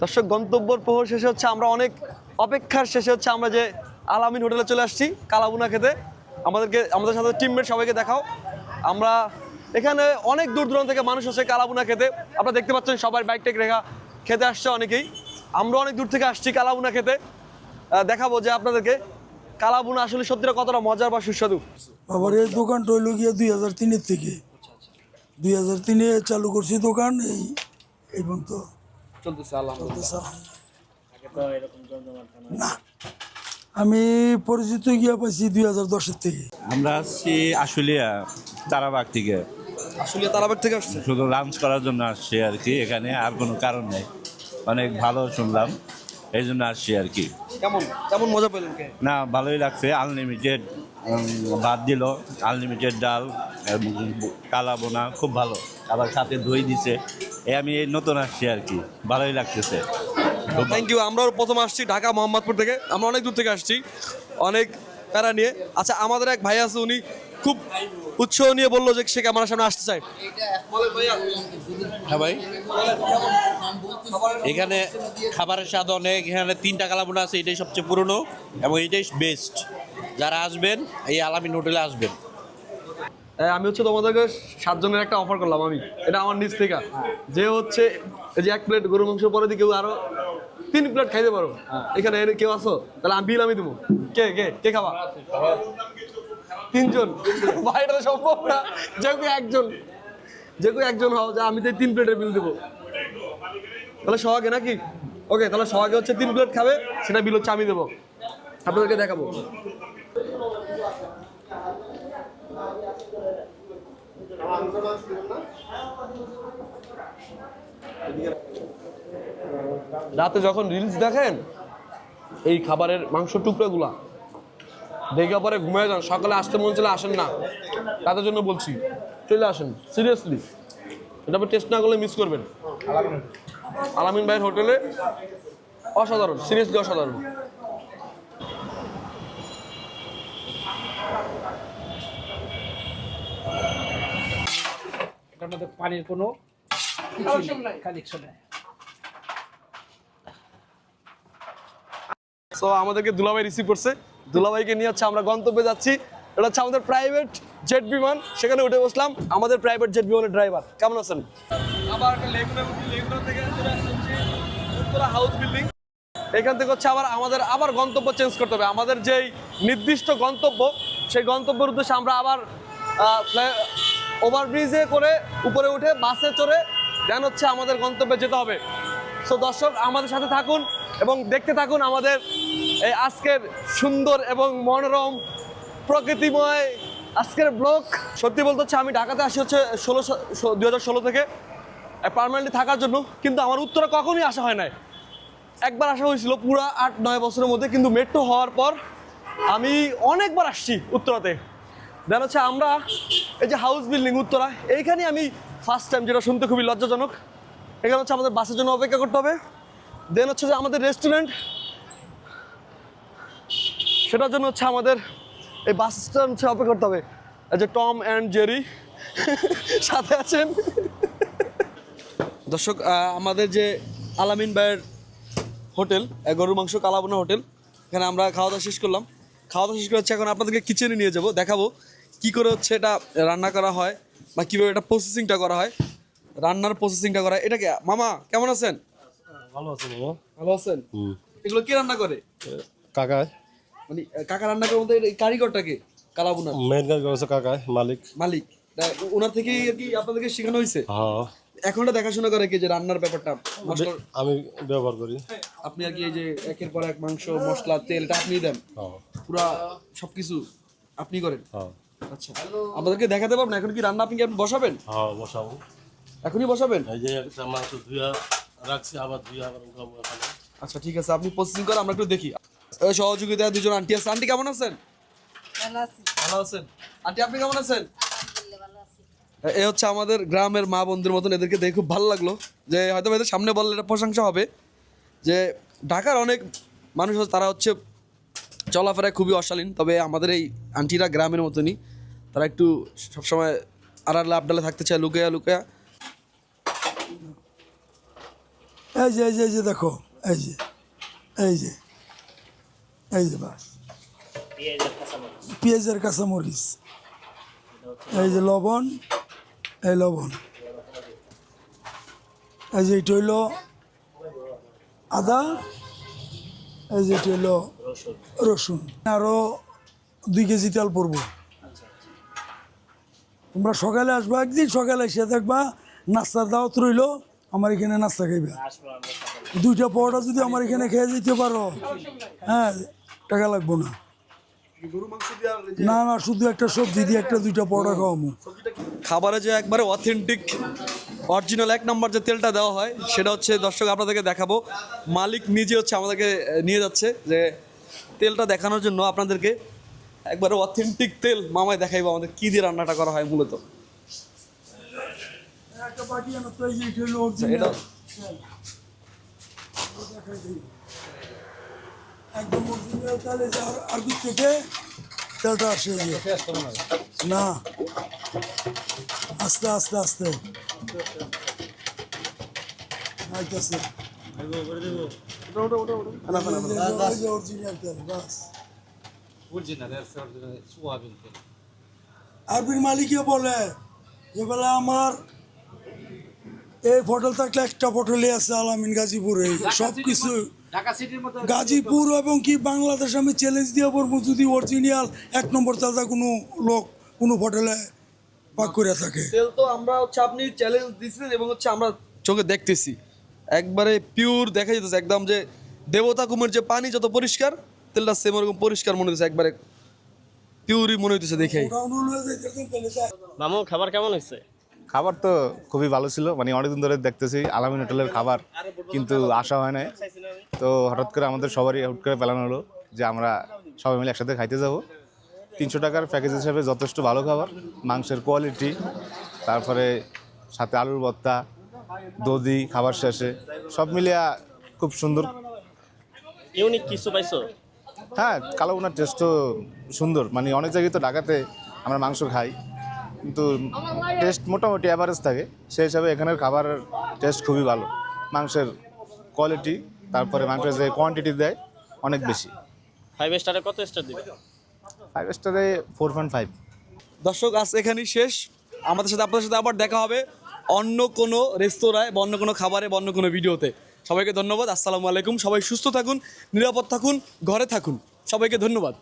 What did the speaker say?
দর্শক, গন্তব্যর প্রহর শেষে হচ্ছে আমরা অনেক অপেক্ষার শেষে হচ্ছে আমরা যে আলামিন হোটেলে চলে আসছি, কালাবুনা খেতে। আমাদেরকে, আমাদের সাথে টিমমেট সবাইকে দেখাও। আমরা এখানে অনেক দূর দূরান্ত থেকে মানুষ আসে কালাবুনা খেতে। আপনারা দেখতে পাচ্ছেন সবাই বাইক টেক রেখা খেতে আসছে অনেকেই। আমরা অনেক দূর থেকে আসছি কালাবুনা খেতে। দেখাবো যে আপনাদেরকে কালাবুনা আসলে সত্যিটা কতটা মজার বা সুস্বাদু। আবার এই দোকানটা হইল গিয়ে দুই হাজার তিনের থেকে। দুই হাজার তিনে চালু করছি দোকান, এই এই পর্যন্ত। চলতেছে আলহামদুলিল্লাহ। না আমি পরিচিত গিয়া পাইছি দুই হাজার দশের থেকে। আমরা আসছি আশুলিয়া তারাবাগ থেকে। আসলে তারাবাগ থেকে আসছে? শুধু লাঞ্চ করার জন্য আসছি আর কি এখানে আর কোনো কারণ নেই। অনেক ভালো শুনলাম এই জন্য আসছি আর কি। কেমন কেমন মজা পেলেন না ভালোই লাগছে আনলিমিটেড ভাত দিল আনলিমিটেড ডাল কালা বোনা খুব ভালো। আবার সাথে দই দিছে। এই আমি এই নতুন আসছি আর কি ভালোই লাগতেছে। থ্যাংক ইউ আমরাও প্রথম আসছি ঢাকা মোহাম্মদপুর থেকে। আমরা অনেক দূর থেকে আসছি অনেক প্যারা নিয়ে। আচ্ছা আমাদের এক ভাই আছে উনি খুব উৎসাহ নিয়ে বলল যে সে ক্যামেরার সামনে আসতে চায়। হ্যাঁ ভাই। এখানে খাবারের স্বাদ অনেক এখানে তিনটা কালাবোনা আছে এটাই সবচেয়ে পুরনো এবং এটাই বেস্ট যারা আসবেন এই আলামিন হোটেলে আসবেন। এ, আমি হচ্ছে তোমাদেরকে সাতজনের একটা অফার করলাম আমি। এটা আমার নিজ থেকে। যে হচ্ছে এই যে এক প্লেট গরু মাংস পরে দিয়ে কেউ আরও তিন প্লেট খাইতে পারো। এখানে এনে কেউ আসো তাহলে আমি বিল আমি দেবো। কে কে কে খাবা? তিনজন। ভাই এটা সম্ভব না। যে কেউ একজন। যে কেউ একজন হও যে আমি তো তিন প্লেটের বিল দেবো। তাহলে সোহাগে নাকি? ওকে তাহলে সোহাগে হচ্ছে তিন প্লেট খাবে সেটা বিল হচ্ছে আমি দেবো। আপনাদেরকে দেখাবো। রাতে যখন রিলস দেখেন এই খাবারের মাংস টুকরোগুলা দেখে পরে ঘুমিয়ে যান। সকালে আসতে মন চলে আসেন না। তাদের জন্য বলছি চলে আসেন। সিরিয়াসলি এটা আপনি টেস্ট না করলে মিস করবেন। আলামিন। ভাইয়ের হোটেলে অসাধারণ সিরিয়াসলি অসাধারণ। এটার মধ্যে পানির কোনো কালেকশন নেই। সো আমাদেরকে দুলাভাই রিসিভ করছে। দুলাভাইকে নিয়ে হচ্ছে আমরা গন্তব্যে যাচ্ছি। এটা হচ্ছে আমাদের প্রাইভেট জেট বিমান। সেখানে উঠে বসলাম। আমাদের প্রাইভেট জেট বিমানের ড্রাইভার কেমন আছেন? আবার একটা লেগুনা লেগুনা থেকে চলে আসছি উত্তরা হাউস বিল্ডিং এখান থেকে হচ্ছে আবার আমাদের আবার গন্তব্য চেঞ্জ করতে হবে। আমাদের যেই নির্দিষ্ট গন্তব্য সেই গন্তব্যের উদ্দেশ্যে আমরা আবার ওভারব্রিজে করে উপরে উঠে বাসে চড়ে দেন হচ্ছে আমাদের গন্তব্যে যেতে হবে। সো দর্শক, আমাদের সাথে থাকুন এবং দেখতে থাকুন আমাদের এই আজকের সুন্দর এবং মনোরম, প্রকৃতিময় আজকের ব্লগ। সত্যি বলতে হচ্ছে, আমি ঢাকাতে আসি হচ্ছে ষোলো দুই হাজার ষোলো থেকে। পার্মানেন্টলি থাকার জন্য, কিন্তু আমার উত্তরে কখনই আসা হয় নাই। একবার আসা হয়েছিল পুরা আট নয় বছরের মধ্যে, কিন্তু মেট্রো হওয়ার পর আমি অনেকবার আসছি উত্তরাতে। দেন হচ্ছে আমরা এই যে হাউস বিল্ডিং উত্তরা এইখানে আমি ফার্স্ট টাইম যেটা শুনতে খুবই লজ্জাজনক, এখানে হচ্ছে আমাদের বাসের জন্য অপেক্ষা করতে হবে। দেন হচ্ছে যে আমাদের রেস্টুরেন্ট সেটার জন্য হচ্ছে আমাদের এই বাস স্ট্যান্ড হচ্ছে অপেক্ষা করতে হবে। এই যে টম অ্যান্ড জেরি সাথে আছেন। দর্শক আমাদের যে আলামিন ভাইয়ের হোটেল গরুর মাংস কালাবোনা হোটেল, এখানে আমরা খাওয়া দাওয়া শেষ করলাম। খাওয়া দাওয়া শেষ করে হচ্ছে এখন আপনাদেরকে কিচেনে নিয়ে যাব দেখাবো কি করে হচ্ছে এটা রান্না করা হয় বা কীভাবে এটা প্রসেসিংটা করা হয়। রান্নার প্রসেসিংটা করা হয়। এটা কি? মামা কেমন আছেন? ভালো আছে বাবা ভালো আছেন? এগুলো কি রান্না করে? কাকায় মানে কাকা রান্না করে বলতে এই কারিগরটা কে? কালাবোনা মেন কাজ করেছে কাকায় মালিক। মালিক। ওনার আর কি আপনাদেরকে শেখানো হয়েছে? হ্যাঁ। এখন দেখাশোনা করে কি যে রান্নার ব্যাপারটা? আমি ব্যবহার করি। আপনি আর কি এই যে একের পর এক মাংস মশলা তেলটা আপনি দেন? হ্যাঁ। পুরা সবকিছু আপনি করেন। হ্যাঁ। আচ্ছা। আমাদেরকে দেখাতে পারবেন? এখন কি রান্না আপনি কি বসাবেন? হ্যাঁ বসাবো। এখনই বসাবেন? এই যে একটা মাংস ধুয়া রাখছি আবার ধুয়া আবার উঠাবো এখানে আচ্ছা ঠিক আছে। আপনি প্রসেসিং করে আমরা একটু দেখি। সহযোগিতা দুজন আন্টি আছে। আন্টি কেমন আছেন? ভালো আছেন? আন্টি আপনি কেমন আছেন? এ হচ্ছে আমাদের গ্রামের মা বন্ধুর মতন এদেরকে দেখে খুব ভালো লাগল। যে হয়তো এদের সামনে বললে এটা প্রশংসা হবে। যে ঢাকার অনেক মানুষ তারা হচ্ছে চলাফেরায় খুবই অশালীন, তবে আমাদের এই আন্টিরা গ্রামের মতনই। তারা একটু সবসময় আড়ালে আবডালে থাকতে চায়, লুকায়া লুকায়া। এই যে এই যে এই যে দেখো, এই যে এই যে এই যে বাস। পেঁয়াজের কাঁচামরিচ। এই যে লবণ, এই লবণ। এই যে এটা হইল আদা, এই যে এটা হইল রসুন? আরও দুই কেজি তেল পড়ব। তোমরা সকালে আসবা একদিন সকালে এসে দেখবা নাস্তার দাওয়াত রইল আমার এখানে নাস্তা খাইবে। দুইটা পরোটা যদি আমার এখানে খেয়ে যেতে পারো হ্যাঁ টাকা লাগবো না। না না শুধু একটা সবজি দিয়ে একটা দুইটা পরোটা খাওয়াবো। খাবারে যে একবারে অথেন্টিক অরিজিনাল এক নম্বর যে তেলটা দেওয়া হয় সেটা হচ্ছে দর্শক আপনাদেরকে দেখাবো। মালিক নিজে হচ্ছে আমাদেরকে নিয়ে যাচ্ছে যে তেলটা দেখানোর জন্য আপনাদেরকে একবারে অথেন্টিক তেল মামায় দেখাইবো আমাদের কী দিয়ে রান্নাটা করা হয় মূলত। এটা আচ্ছা। এটা একদম এই আর- আরবি থেকে তেলটা আসে না। আস্তে আস্তে আস্তে। আইতাছে। তেল, বাস। আরবির বলে যে বলে আমার এই পটল থাকলে একটা পটলই আছে আলামিন গাজীপুরে সব কিছু ঢাকা সিটির মধ্যে গাজীপুর এবং কি বাংলাদেশ আমি চ্যালেঞ্জ দিয়ে পড়ব যদি অরিজিনাল এক নম্বর চালটা কোনো লোক কোনো হোটেলে পাক করে থাকে তেল তো আমরা হচ্ছে আপনি চ্যালেঞ্জ দিচ্ছেন এবং হচ্ছে আমরা চোখে দেখতেছি একবারে পিওর দেখা যেতেছে একদম যে দেবতা কুমের যে পানি যত পরিষ্কার তেলটা সেম ওরকম পরিষ্কার মনে হচ্ছে একবারে পিওরই মনে হইতেছে দেখে। মামু খাবার কেমন হয়েছে? খাবার তো খুবই ভালো ছিল মানে অনেকদিন ধরে দেখতেছি আলামিন হোটেলের খাবার কিন্তু আসা হয় নাই। তো হঠাৎ করে আমাদের সবারই হুট করে প্ল্যান হলো যে আমরা সবাই মিলে একসাথে খাইতে যাব। তিনশো টাকার প্যাকেজ হিসাবে যথেষ্ট ভালো খাবার মাংসের কোয়ালিটি তারপরে সাথে আলুর ভর্তা দধি খাবার শেষে সব মিলিয়া খুব সুন্দর। ইউনিক কিছু পাইছো? হ্যাঁ কালো বোনার টেস্টও সুন্দর। মানে অনেক জায়গায় তো ঢাকাতে আমরা মাংস খাই কিন্তু টেস্ট মোটামুটি অ্যাভারেজ থাকে। সেই হিসাবে এখানের খাবারের টেস্ট খুবই ভালো। মাংসের কোয়ালিটি তারপরে মাংসের যে কোয়ান্টিটি দেয় অনেক বেশি। ফাইভ স্টারে কত স্টার দিবে? ফাইভ স্টারে ফোর পয়েন্ট ফাইভ দর্শক আজ এখানেই শেষ। আমাদের সাথে আপনাদের সাথে আবার দেখা হবে। অন্য কোনো রেস্তোরাঁয় বা অন্য কোনো খাবারে বা অন্য কোনো ভিডিওতে। সবাইকে ধন্যবাদ, আসসালামু আলাইকুম, সবাই সুস্থ থাকুন, নিরাপদ থাকুন, ঘরে থাকুন। সবাইকে ধন্যবাদ।